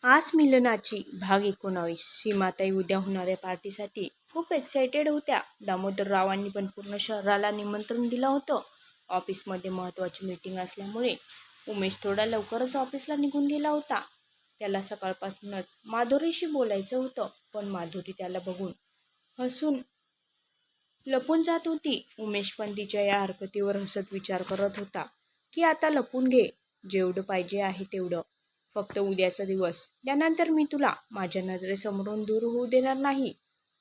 आस मिलनाची भाग एकोणावीस. सीमाताई उद्या होणाऱ्या पार्टीसाठी खूप एक्सायटेड होत्या. दामोदररावांनी पण पूर्ण शहराला निमंत्रण दिलं होतं. ऑफिसमध्ये महत्त्वाची मीटिंग असल्यामुळे उमेश थोडा लवकरच ऑफिसला निघून गेला होता. त्याला सकाळपासूनच माधुरीशी बोलायचं होतं पण माधुरी त्याला बघून हसून लपून जात होती. उमेश पण तिच्या या हरकतीवर हसत विचार करत होता की आता लपून घे. जेवढं पाहिजे आहे तेवढं. फक्त उद्याचा दिवस. त्यानंतर मी तुला माझ्या नजरेसमोरून दूर होऊ देणार नाही.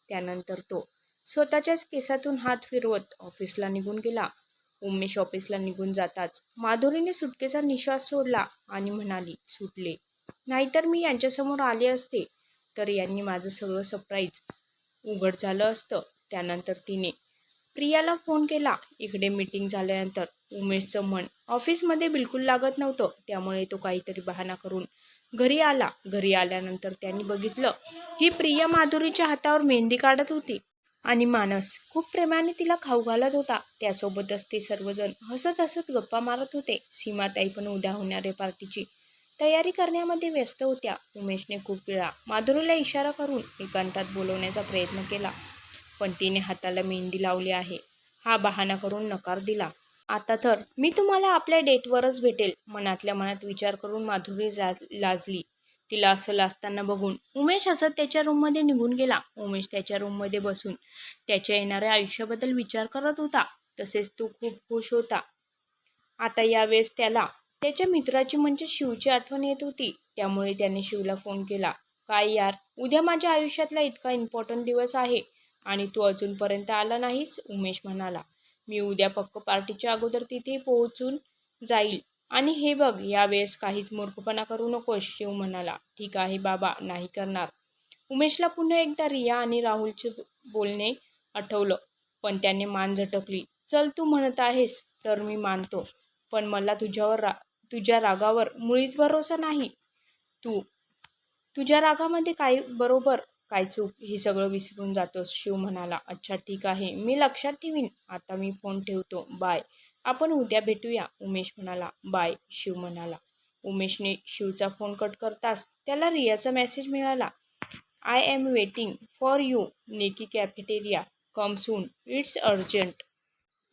त्यानंतर तो स्वतःच्याच केसातून हात फिरवत ऑफिसला निघून गेला. उमेश ऑफिसला निघून जाताच माधुरीने सुटकेचा निश्वास सोडला आणि म्हणाली सुटले. नाहीतर मी यांच्यासमोर आले असते. तर यांनी माझं सगळं सरप्राईज उघड झालं असतं. त्यानंतर तिने प्रियाला फोन केला. इकडे मीटिंग झाल्यानंतर उमेशचं मन ऑफिसमध्ये बिलकुल लागत नव्हतं. त्यामुळे तो काहीतरी बहाणा करून घरी आला. घरी आल्यानंतर त्यांनी बघितलं ही प्रिया माधुरीच्या हातावर मेहंदी काढत होती आणि मानस खूप प्रेमाने तिला खाऊ घालत होता. त्यासोबतच ते सर्वजण हसत हसत गप्पा मारत होते. सीमाताई पण उद्या होणाऱ्या पार्टीची तयारी करण्यामध्ये व्यस्त होत्या. उमेशने खूप वेळा माधुरीला इशारा करून एकांतात बोलवण्याचा प्रयत्न केला. पण तिने हाताला मेहंदी लावली आहे. हा बहाणा करून नकार दिला. आता तर मी तुम्हाला आपल्या डेटवरच भेटेल मनातल्या मनात विचार करून माधुरी लाजली. तिला असं लाजताना बघून उमेश असत त्याच्या रूममध्ये निघून गेला. उमेश त्याच्या रूममध्ये बसून त्याच्या येणाऱ्या आयुष्याबद्दल विचार करत होता. तसेच तो खूप खुश होता. आता यावेळेस त्याला त्याच्या मित्राची म्हणजे शिवची आठवण येत होती. त्यामुळे त्याने शिवला फोन केला. काय यार उद्या माझ्या आयुष्यातला इतका इम्पॉर्टंट दिवस आहे. आणि तू अजूनपर्यंत आला नाहीस उमेश म्हणाला. मी उद्या पक्क पार्टीच्या अगोदर तिथे पोहोचून जाईल. आणि हे बघ यावेळेस काहीच मूर्खपणा करू नकोस शिव म्हणाला. ठीक आहे बाबा नाही करणार. उमेशला पुन्हा एकदा रिया आणि राहुलचे बोलणे आठवलं पण त्याने मान झटकली. चल तू म्हणत आहेस तर मी मानतो पण मला तुझ्यावर रा तुझ्या रागावर मुळीच भरोसा नाही. तू तुझ्या रागामध्ये काही बरोबर काय चूक हे सगळं विसरून जातो शिव म्हणाला अच्छा ठीक आहे मी लक्षात ठेवीन. आता मी फोन ठेवतो. बाय. आपण उद्या भेटूया. उमेश म्हणाला. बाय शिव म्हणाला. उमेशने शिवचा फोन कट करताच त्याला रियाचा मेसेज मिळाला. I am waiting for you नेकी cafeteria. Come soon. It's urgent.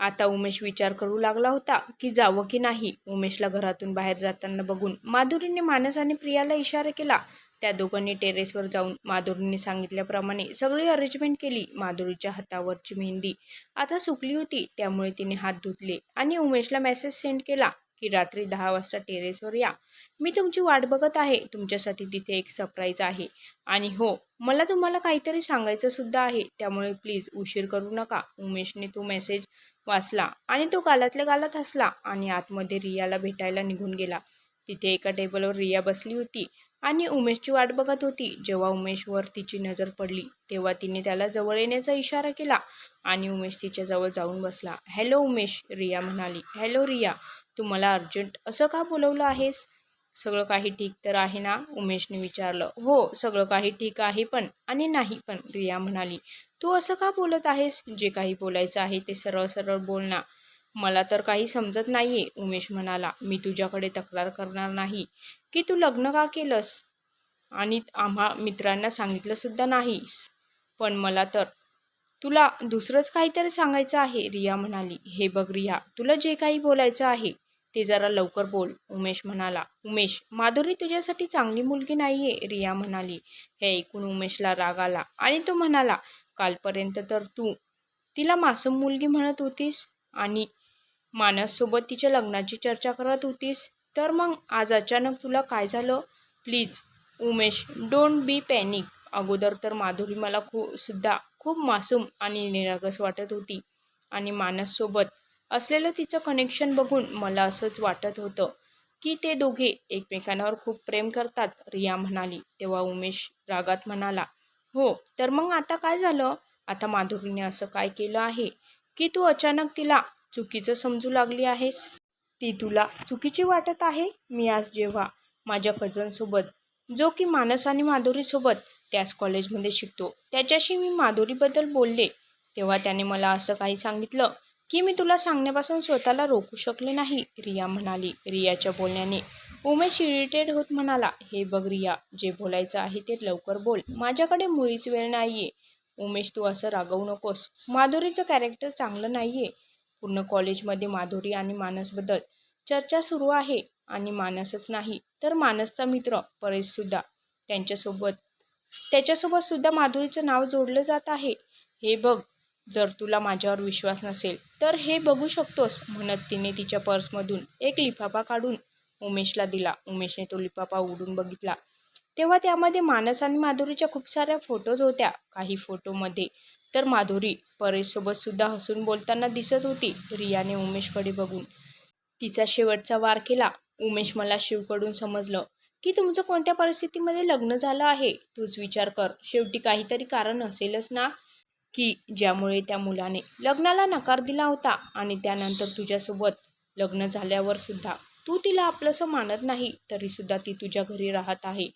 आता उमेश विचार करू लागला होता की जावं की नाही. उमेशला घरातून बाहेर जाताना बघून माधुरीने मानस आणि प्रियाला इशारा केला. त्या दोघांनी टेरेसवर जाऊन माधुरीने सांगितल्याप्रमाणे सगळी अरेंजमेंट केली. माधुरीच्या हातावरची मेहंदी आता सुकली होती त्यामुळे तिने हात धुतले आणि उमेशला मेसेज सेंड केला की रात्री दहा वाजता टेरेसवर या. मी तुमची वाट बघत आहे तुमच्यासाठी तिथे एक सरप्राईज आहे. आणि हो मला तुम्हाला काहीतरी सांगायचं सुद्धा आहे त्यामुळे प्लीज उशीर करू नका. उमेशने तो मेसेज वाचला आणि तो गालातल्या गालात हसला आणि आतमध्ये रियाला भेटायला निघून गेला. तिथे एका टेबलवर रिया बसली होती. आणि उमेशची वाट बघत होती. जेव्हा उमेशवर तिची नजर पडली तेव्हा तिने त्याला जवळ येण्याचा इशारा केला आणि उमेश तिच्याजवळ जाऊन बसला. हॅलो उमेश रिया म्हणाली. हॅलो रिया तू मला अर्जंट असं का बोलवलं आहेस? सगळं काही ठीक तर आहे ना? उमेशने विचारलं. हो सगळं काही ठीक आहे पण आणि नाही पण रिया म्हणाली. तू असं का बोलत आहेस? जे काही बोलायचं आहे ते सरळ सरळ बोल ना. मला तर काही समजत नाहीये उमेश म्हणाला. मी तुझ्याकडे तक्रार करणार नाही. की तू लग्न का केलंस? आणि आम्हा मित्रांना सांगितलं सुद्धा नाहीस. पण मला तर तुला दुसरंच काहीतरी सांगायचं आहे रिया म्हणाली. हे बघ रिया तुला जे काही बोलायचं आहे ते जरा लवकर बोल उमेश म्हणाला. उमेश माधुरी तुझ्यासाठी चांगली मुलगी नाहीये रिया म्हणाली. हे ऐकून उमेशला राग आला. आणि तो म्हणाला कालपर्यंत तर तू तिला मासूम मुलगी म्हणत होतीस आणि मानससोबत तिच्या लग्नाची चर्चा करत होतीस? तर मग आज अचानक तुला काय झालं? Please Umesh don't be panic. अगोदर तर माधुरी मला खू सुद्धा खूप मासूम आणि निरागस वाटत होती. आणि मानससोबत असलेलं तिचं कनेक्शन बघून मला असंच वाटत होतं की ते दोघे एकमेकांवर खूप प्रेम करतात रिया म्हणाली. तेव्हा उमेश रागात म्हणाला हो तर मग आता काय झालं? आता माधुरीने असं काय केलं आहे? की तू अचानक तिला चुकीचं समजू लागली आहेस? ती तुला चुकीची वाटत आहे? मी आज जेव्हा माझ्या कजनसोबत जो की मानस आणि माधुरीसोबत त्याच कॉलेजमध्ये शिकतो त्याच्याशी मी माधुरीबद्दल बोलले तेव्हा त्याने मला असं काही सांगितलं की मी तुला सांगण्यापासून स्वतःला रोखू शकले नाही रिया म्हणाली. रियाच्या बोलण्याने उमेश इरिटेड होत म्हणाला हे बघ रिया जे बोलायचं आहे ते लवकर बोल. माझ्याकडे मुळीच वेळ नाहीये. उमेश तू असं रागवू नकोस. माधुरीचं कॅरेक्टर चांगलं नाहीये. पूर्ण कॉलेजमध्ये माधुरी आणि मानसबद्दल चर्चा सुरू आहे. आणि मानसच नाही तर मानसचा मित्र परेशसुद्धा त्यांच्यासोबत त्याच्यासोबत सुद्धा माधुरीचं नाव जोडलं जात आहे. हे बघ जर तुला माझ्यावर विश्वास नसेल तर हे बघू शकतोस म्हणत तिने तिच्या पर्समधून एक लिफाफा काढून उमेशला दिला. उमेशने तो लिफाफा उडून बघितला. तेव्हा त्यामध्ये मानस आणि माधुरीच्या खूप साऱ्या फोटोज होत्या. काही फोटोमध्ये तर माधुरी परेशसोबत सुद्धा हसून बोलताना दिसत होती रियाने उमेशकडे बघून. तिचा शेवटचा वार केला. उमेश मला शिवकडून समजलं की तुमचं कोणत्या परिस्थितीमध्ये लग्न झालं आहे? तूच विचार कर. शेवटी काहीतरी कारण असेलच ना? की ज्यामुळे त्या मुलाने लग्नाला नकार दिला होता आणि त्यानंतर तुझ्यासोबत लग्न झाल्यावर सुद्धा तू तिला आपलंसं मानत नाही तरीसुद्धा ती तुझ्या घरी राहत आहे.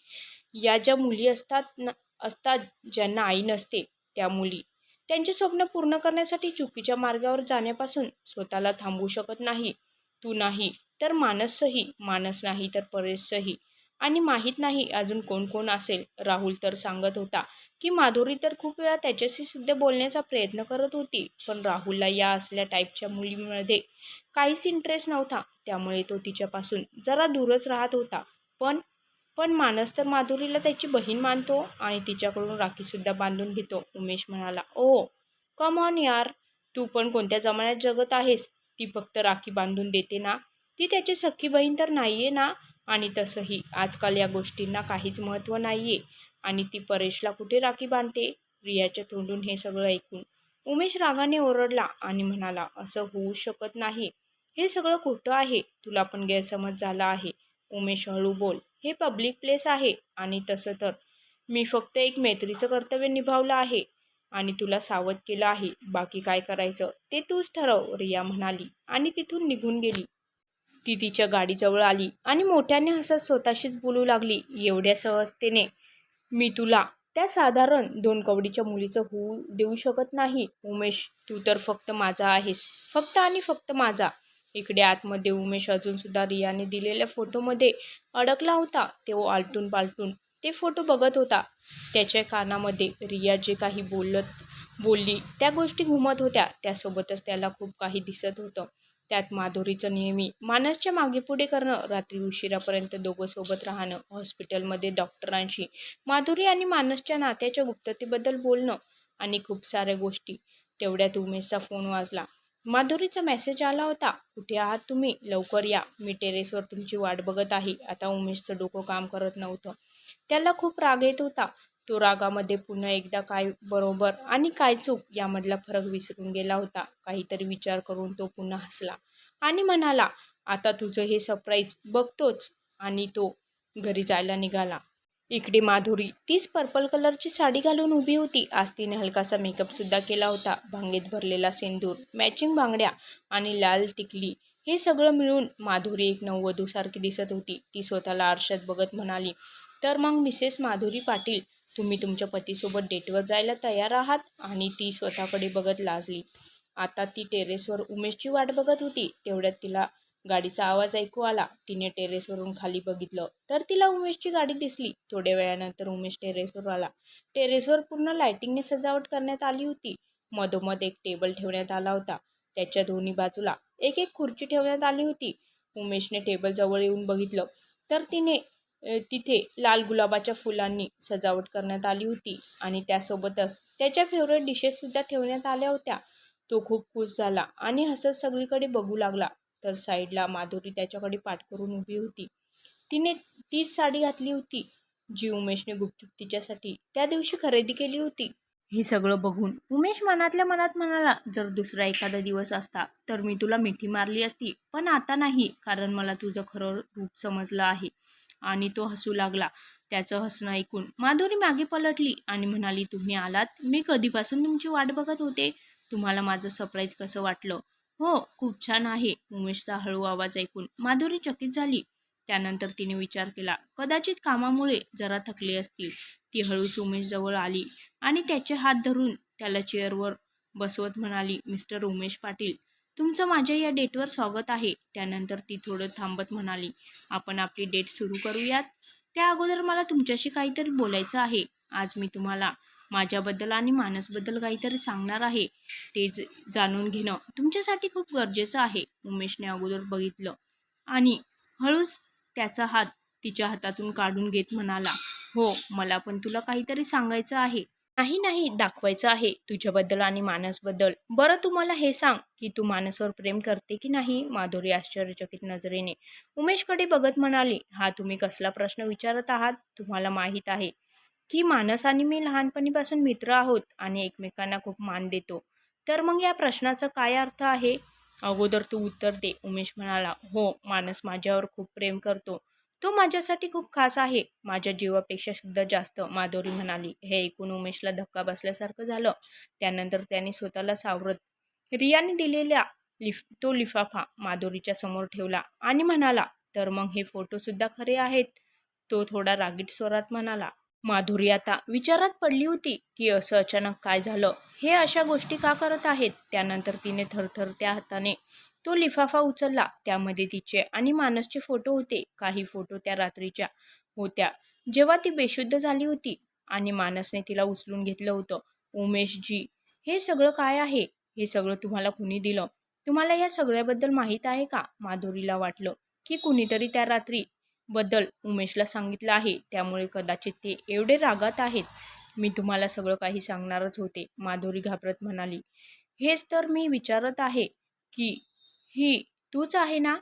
या ज्या मुली असतात न असतात ज्यांना आई नसते त्या मुली त्यांचे स्वप्न पूर्ण करण्यासाठी चुकीच्या मार्गावर जाण्यापासून स्वतःला थांबवू शकत नाही. तू नाही तर मानसही मानस नाही तर परेशही आणि माहीत नाही अजून कोण कोण असेल. राहुल तर सांगत होता की माधुरी तर खूप वेळा त्याच्याशी सुद्धा बोलण्याचा प्रयत्न करत होती. पण राहुलला या असल्या टाईपच्या मुलीमध्ये काहीच इंटरेस्ट नव्हता. त्यामुळे तो तिच्यापासून जरा दूरच राहत होता. पण पण मानस तर माधुरीला त्याची बहीण मानतो आणि तिच्याकडून राखीसुद्धा बांधून घेतो. उमेश म्हणाला ओ कम ऑन यार तू पण कोणत्या जमान्यात जगत आहेस? ती फक्त राखी बांधून देते ना? ती त्याची सख्खी बहीण तर नाही आहे ना? आणि तसंही आजकाल या गोष्टींना काहीच महत्त्व नाही आहे आणि ती परेशला कुठे राखी बांधते? रियाच्या तोंडून हे सगळं ऐकून उमेश रागाने ओरडला आणि म्हणाला असं होऊ शकत नाही. हे सगळं खोटं आहे. तुला पण गैरसमज झाला आहे. उमेश हळू बोल हे पब्लिक प्लेस आहे. आणि तसं तर. मी फक्त एक मैत्रीचं कर्तव्य निभावलं आहे. आणि तुला सावध केलं आहे. बाकी काय करायचं? ते तूच ठरव रिया म्हणाली. आणि तिथून निघून गेली. ती तिच्या गाडीजवळ आली आणि मोठ्याने हसत स्वतःशीच बोलू लागली. एवढ्या सहजतेने मी तुला त्या साधारण दोन कवडीच्या मुलीचं होऊ देऊ शकत नाही. उमेश तू तर फक्त माझा आहेस. फक्त आणि फक्त माझा. इकडे आतमध्ये उमेश अजूनसुद्धा रियाने दिलेल्या फोटोमध्ये अडकला होता. तो आलटून पालटून ते फोटो बघत होता. त्याच्या कानामध्ये रिया जे काही बोलत बोलली त्या गोष्टी घुमत होत्या. त्यासोबतच त्याला खूप काही दिसत होतं. त्यात माधुरीचं नेहमी मानसच्या मागे पुढे करणं रात्री उशिरापर्यंत दोघं सोबत राहणं हॉस्पिटलमध्ये डॉक्टरांशी माधुरी आणि मानसच्या नात्याच्या गुप्ततेबद्दल बोलणं आणि खूप साऱ्या गोष्टी. तेवढ्यात उमेशचा फोन वाजला. माधुरीचा मेसेज आला होता. कुठे आहात तुम्ही. लवकर या. मी टेरेसवर तुमची वाट बघत आहे. आता उमेशचं डोकं काम करत नव्हतं. त्याला खूप राग येत होता. तो रागामध्ये पुन्हा एकदा काय बरोबर आणि काय चूक यामधला फरक विसरून गेला होता. काहीतरी विचार करून तो पुन्हा हसला आणि म्हणाला आता तुझं हे सरप्राईज बघतोच. आणि तो घरी जायला निघाला. इकडे माधुरी तीच पर्पल कलरची साडी घालून उभी होती. आज तिने हलकासा मेकअपसुद्धा केला होता. भांगेत भरलेला सेंदूर मॅचिंग बांगड्या आणि लाल टिकली हे सगळं मिळून माधुरी एक नववधूसारखी दिसत होती. ती स्वतःला आरशात बघत म्हणाली तर मग मिसेस माधुरी पाटील तुम्ही तुमच्या पतीसोबत डेटवर जायला तयार आहात? आणि ती स्वतःकडे बघत लाजली. आता ती टेरेसवर उमेशची वाट बघत होती. तेवढ्यात तिला गाडीचा आवाज ऐकू आला. तिने टेरेसवरून खाली बघितलं तर तिला उमेशची गाडी दिसली. थोड्या वेळानंतर उमेश टेरेसवर आला. टेरेसवर पूर्ण लायटिंगने सजावट करण्यात आली होती. मधोमध एक टेबल ठेवण्यात आला होता. त्याच्या दोन्ही बाजूला एक एक खुर्ची ठेवण्यात आली होती. उमेशने टेबल जवळ येऊन बघितलं तर तिने तिथे लाल गुलाबाच्या फुलांनी सजावट करण्यात आली होती आणि त्यासोबतच त्याच्या फेवरेट डिशेससुद्धा ठेवण्यात आल्या होत्या. तो खूप खुश झाला आणि हसत सगळीकडे बघू लागला. तर साईडला माधुरी त्याच्याकडे पाठ करून उभी होती. तिने तीच साडी घातली होती. जी उमेशने गुपचूप तिच्यासाठी त्या दिवशी खरेदी केली होती. हे सगळं बघून उमेश मनातल्या मनात म्हणाला जर दुसरा एखादा दिवस असता तर मी तुला मिठी मारली असती पण आता नाही कारण मला तुझं खरं रूप समजलं आहे. आणि तो हसू लागला. त्याचं हसणं ऐकून माधुरी मागे पलटली आणि म्हणाली तुम्ही आलात? मी कधीपासून तुमची वाट बघत होते? तुम्हाला माझं सरप्राईज कसं वाटलं? हो खूप छान आहे. उमेशचा हळू आवाज ऐकून माधुरी चकित झाली. त्यानंतर तिने विचार केला कदाचित कामामुळे जरा थकली असतील. ती हळूच उमेश जवळ आली आणि त्याचे हात धरून त्याला चेअरवर बसवत म्हणाली मिस्टर उमेश पाटील तुमचं माझ्या या डेटवर स्वागत आहे. त्यानंतर ती थोडं थांबत म्हणाली आपण आपली डेट सुरू करूयात. त्या अगोदर मला तुमच्याशी काहीतरी बोलायचं आहे. आज मी तुम्हाला माझ्याबद्दल आणि मानसबद्दल काहीतरी सांगणार आहे ते ज- जाणून घेणं तुमच्यासाठी खूप गरजेचं आहे उमेशने अगोदर बघितलं. आणि हळूच त्याचा हात तिच्या हातातून काढून घेत म्हणाला हो मला पण तुला काहीतरी सांगायचं आहे. नाही नाही दाखवायचं आहे तुझ्याबद्दल आणि मानसबद्दल. बरं तू मला हे सांग की तू मानसवर प्रेम करते की नाही? माधुरी आश्चर्यचकित नजरेने उमेशकडे बघत म्हणाली हा तुम्ही कसला प्रश्न विचारत आहात? तुम्हाला माहीत आहे की मानस आणि मी लहानपणीपासून मित्र आहोत आणि एकमेकांना खूप मान देतो. तर मग या प्रश्नाचा काय अर्थ आहे? अगोदर तू उत्तर दे. उमेश म्हणाला हो मानस माझ्यावर खूप प्रेम करतो. तो माझ्यासाठी खूप खास आहे. माझ्या जीवापेक्षा सुद्धा जास्त माधुरी म्हणाली. हे ऐकून उमेशला धक्का बसल्यासारखं झालं. त्यानंतर त्याने स्वतःला सावरत रियाने दिलेल्या लिफ तो लिफाफा माधुरीच्या समोर ठेवला आणि म्हणाला तर मग हे फोटोसुद्धा खरे आहेत? तो थोडा रागीट स्वरात म्हणाला माधुरी आता विचारात पडली होती की असं अचानक काय झालं? हे अशा गोष्टी का करत आहेत? त्यानंतर तिने थरथर त्या हाताने तो लिफाफा उचलला. त्यामध्ये तिचे आणि मानसचे फोटो होते. काही फोटो त्या रात्रीच्या होत्या. जेव्हा ती बेशुद्ध झाली होती आणि मानसने तिला उचलून घेतलं होतं. उमेशजी हे सगळं काय आहे? हे सगळं तुम्हाला कुणी दिलं? तुम्हाला या सगळ्याबद्दल माहीत आहे का? माधुरीला वाटलं की कुणीतरी त्या रात्री बद्दल उमेशला सांगितलं आहे. त्यामुळे कदाचित ते एवढे रागात आहेत. मी तुम्हाला सगळं काही सांगणारच होते माधुरी घाबरत म्हणाली. हेच तर मी विचारत आहे की ही तूच आहे ना?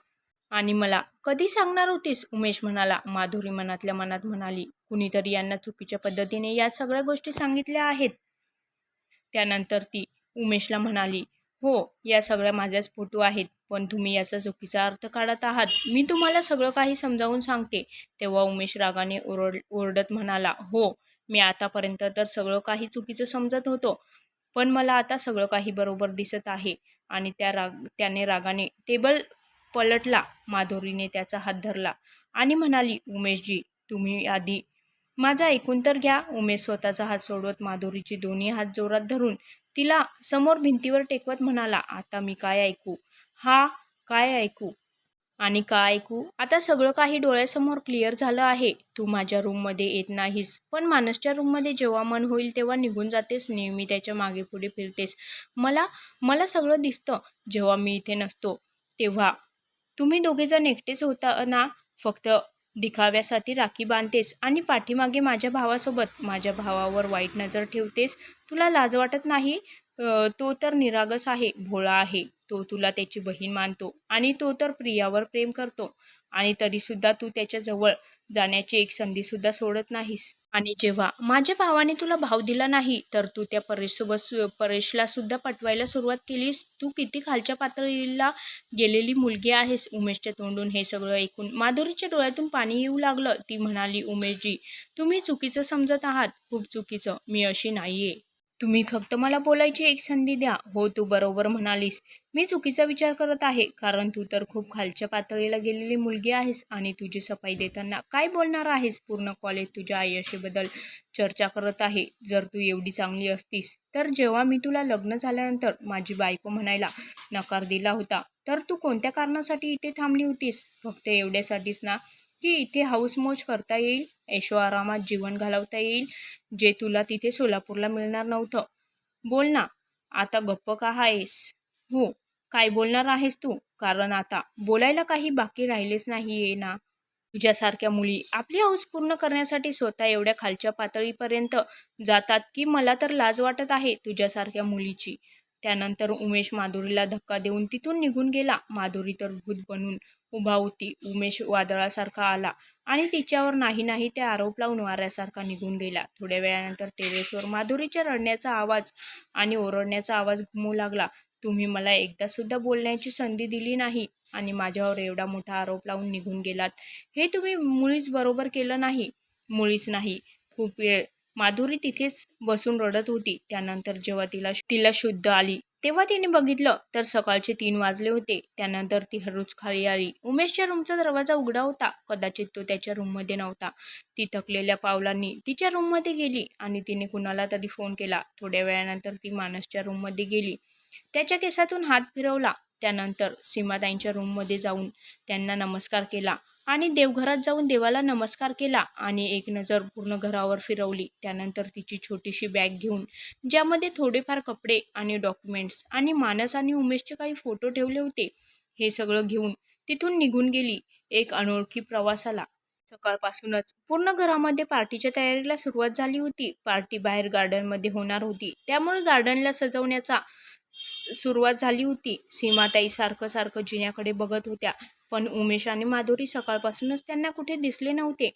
आणि मला कधी सांगणार होतीस? उमेश म्हणाला. माधुरी मनातल्या मनात म्हणाली कुणीतरी यांना चुकीच्या पद्धतीने या सगळ्या गोष्टी सांगितल्या आहेत. त्यानंतर ती उमेशला म्हणाली हो या सगळ्या माझ्याच फोटो आहेत. पण तुम्ही याचा चुकीचा अर्थ काढत आहात. मी तुम्हाला सगळं काही समजावून सांगते. तेव्हा उमेश रागाने ओरड ओरडत म्हणाला हो मी आतापर्यंत तर सगळं काही चुकीचं समजत होतो. पण मला आता सगळं काही बरोबर दिसत आहे. आणि त्या राग त्याने रागाने टेबल पलटला. माधुरीने त्याचा हात धरला आणि म्हणाली उमेशजी तुम्ही आधी माझा ऐकून तर घ्या. उमेश स्वतःचा हात सोडवत माधुरीची दोन्ही हात जोरात धरून तिला समोर भिंतीवर टेकवत म्हणाला आता मी काय ऐकू? हा काय ऐकू? आणि काय ऐकू? आता सगळं काही डोळ्यासमोर क्लिअर झालं आहे. तू माझ्या रूममध्ये येत नाहीस. पण मानसच्या रूममध्ये जेव्हा मन होईल तेव्हा निघून जातेस. नेहमी त्याच्यामागे पुढे फिरतेस. मला मला सगळं दिसतं. जेव्हा मी इथे नसतो तेव्हा. तुम्ही दोघेजण एकटेच होता ना? फक्त दिखाव्यासाठी राखी बांधतेस आणि पाठीमागे माझ्या भावासोबत. माझ्या भावावर वाईट नजर ठेवतेस. तुला लाज वाटत नाही? तो तर निरागस आहे भोळा आहे. तो तुला त्याची बहीण मानतो आणि तो तर प्रियावर प्रेम करतो आणि तरीसुद्धा तू त्याच्याजवळ जाण्याची एक संधीसुद्धा सोडत नाहीस. आणि जेव्हा माझ्या भावाने तुला भाव दिला नाही तर तू त्या परेशसोबत सु परेशला सुद्धा पटवायला सुरुवात केलीस. तू किती खालच्या पातळीला गेलेली मुलगी आहेस उमेशच्या तोंडून हे सगळं ऐकून माधुरीच्या डोळ्यातून पाणी येऊ लागलं. ती म्हणाली उमेशजी तुम्ही चुकीचं समजत आहात. खूप चुकीचं. मी अशी नाहीये. तुम्ही फक्त मला बोलायची एक संधी द्या. हो तू बरोबर म्हणालीस. मी चुकीचा विचार करत आहे कारण तू तर खूप खालच्या पातळीला गेलेली मुलगी आहेस आणि तुझी सफाई देताना काय बोलणार आहेस? पूर्ण कॉलेज तुझ्या आयुष्याबद्दल चर्चा करत आहे. जर तू एवढी चांगली असतीस तर जेव्हा मी तुला लग्न झाल्यानंतर माझी बायको म्हणायला नकार दिला होता तर तू कोणत्या कारणासाठी इथे थांबली होतीस? फक्त एवढ्यासाठीच ना? की इथे हाऊस करता येईल ऐशो आरामात जीवन घालवता येईल जे तुला तिथे सोलापूरला मिळणार नव्हतं. बोल ना आता गप्प का आहेस? हो काय बोलणार आहेस तू? कारण आता बोलायला काही बाकी राहिलेच नाही ये ना. तुझ्यासारख्या मुली आपली हौस पूर्ण करण्यासाठी स्वतः एवढ्या खालच्या पातळीपर्यंत जातात की मला तर लाज वाटत आहे तुझ्यासारख्या मुलीची. त्यानंतर उमेश माधुरीला धक्का देऊन तिथून निघून गेला. माधुरी तर भूत बनून उभा होती. उमेश वादळासारखा आला आणि तिच्यावर नाही नाही ते आरोप लावून वाऱ्यासारखा निघून गेला. थोड्या वेळानंतर टेरेसवर माधुरीच्या रडण्याचा आवाज आणि ओरडण्याचा आवाज घुमू लागला. तुम्ही मला एकदा सुद्धा बोलण्याची संधी दिली नाही आणि माझ्यावर एवढा मोठा आरोप लावून निघून गेलात. हे तुम्ही मुळीच बरोबर केलं नाही. मुळीच नाही. खूप वेळ माधुरी तिथेच बसून रडत होती. त्यानंतर जेव्हा तिला तिला शुद्ध आली तेव्हा तिने बघितलं तर सकाळचे तीन वाजले होते. त्यानंतर ती हळूच खाली आली. उमेशच्या रूमचा दरवाजा उघडा होता. कदाचित तो त्याच्या रूममध्ये नव्हता. ती थकलेल्या पावलांनी तिच्या रूममध्ये गेली आणि तिने कुणाला तरी फोन केला. थोड्या वेळानंतर ती मानसच्या रूममध्ये गेली. त्याच्या केसातून हात फिरवला. त्यानंतर सीमाताईंच्या रूममध्ये जाऊन त्यांना नमस्कार केला. आणि देवघरात जाऊन देवाला नमस्कार केला आणि एक नजर पूर्ण घरावर फिरवली. त्यानंतर तिची छोटीशी बॅग घेऊन ज्यामध्ये थोडेफार कपडे आणि डॉक्युमेंट्स आणि मानस आणि उमेशचे काही फोटो ठेवले होते हे सगळं घेऊन तिथून निघून गेली एक अनोळखी प्रवासाला. सकाळपासूनच पूर्ण घरामध्ये पार्टीच्या तयारीला सुरुवात झाली होती. पार्टी बाहेर गार्डनमध्ये होणार होती. त्यामुळे गार्डनला सजवण्याचा सुरुवात झाली होती. सीमाताई सारखं सारखं जिन्याकडे बघत होत्या. पण उमेश आणि माधुरी सकाळपासूनच त्यांना कुठे दिसले नव्हते.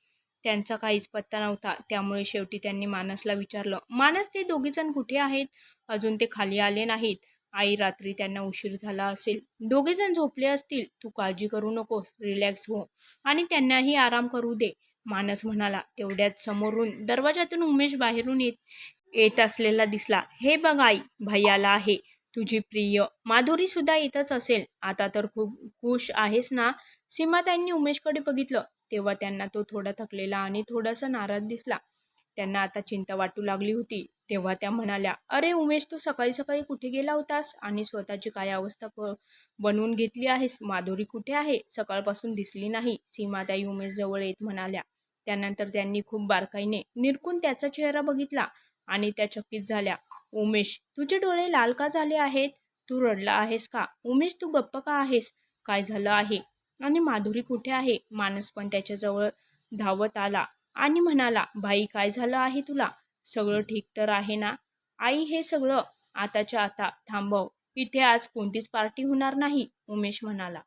त्यांचा काहीच पत्ता नव्हता. त्यामुळे शेवटी त्यांनी मानसला विचारलं मानस ते दोघीजण कुठे आहेत? अजून ते खाली आले नाहीत. आई रात्री त्यांना उशीर झाला असेल. दोघेजण झोपले असतील. तू काळजी करू नकोस. रिलॅक्स हो. आणि त्यांनाही आराम करू दे. मानस म्हणाला तेवढ्यात समोरून दरवाजातून उमेश बाहेरून येत येत असलेला दिसला. हे बघ आई भैयाला आहे. तुझी प्रिय. माधुरी सुद्धा येतच असेल. आता तर खूप खुश आहेस ना? सीमाताईंनी उमेशकडे बघितलं. तेव्हा त्यांना तो थोडा थकलेला आणि थोडासा नाराज दिसला. त्यांना आता चिंता वाटू लागली होती. तेव्हा त्या म्हणाल्या अरे उमेश तू सकाळी सकाळी कुठे गेला होतास? आणि स्वतःची काय अवस्था बनवून घेतली आहेस? माधुरी कुठे आहे? सकाळपासून दिसली नाही. सीमाताई उमेश जवळ येत म्हणाल्या. त्यानंतर त्यांनी खूप बारकाईने निरखून त्याचा चेहरा बघितला आणि त्या चकित झाल्या. उमेश तुझे डोळे लाल का झाले आहेत? तू रडला आहेस का? उमेश तू गप्प का आहेस? काय झालं आहे? आणि माधुरी कुठे आहे? मानस पण त्याच्याजवळ धावत आला आणि म्हणाला भाई काय झालं आहे तुला? सगळं ठीक तर आहे ना? आई हे सगळं आताच्या आता थांबव. इथे आज कोणतीच पार्टी होणार नाही. उमेश म्हणाला.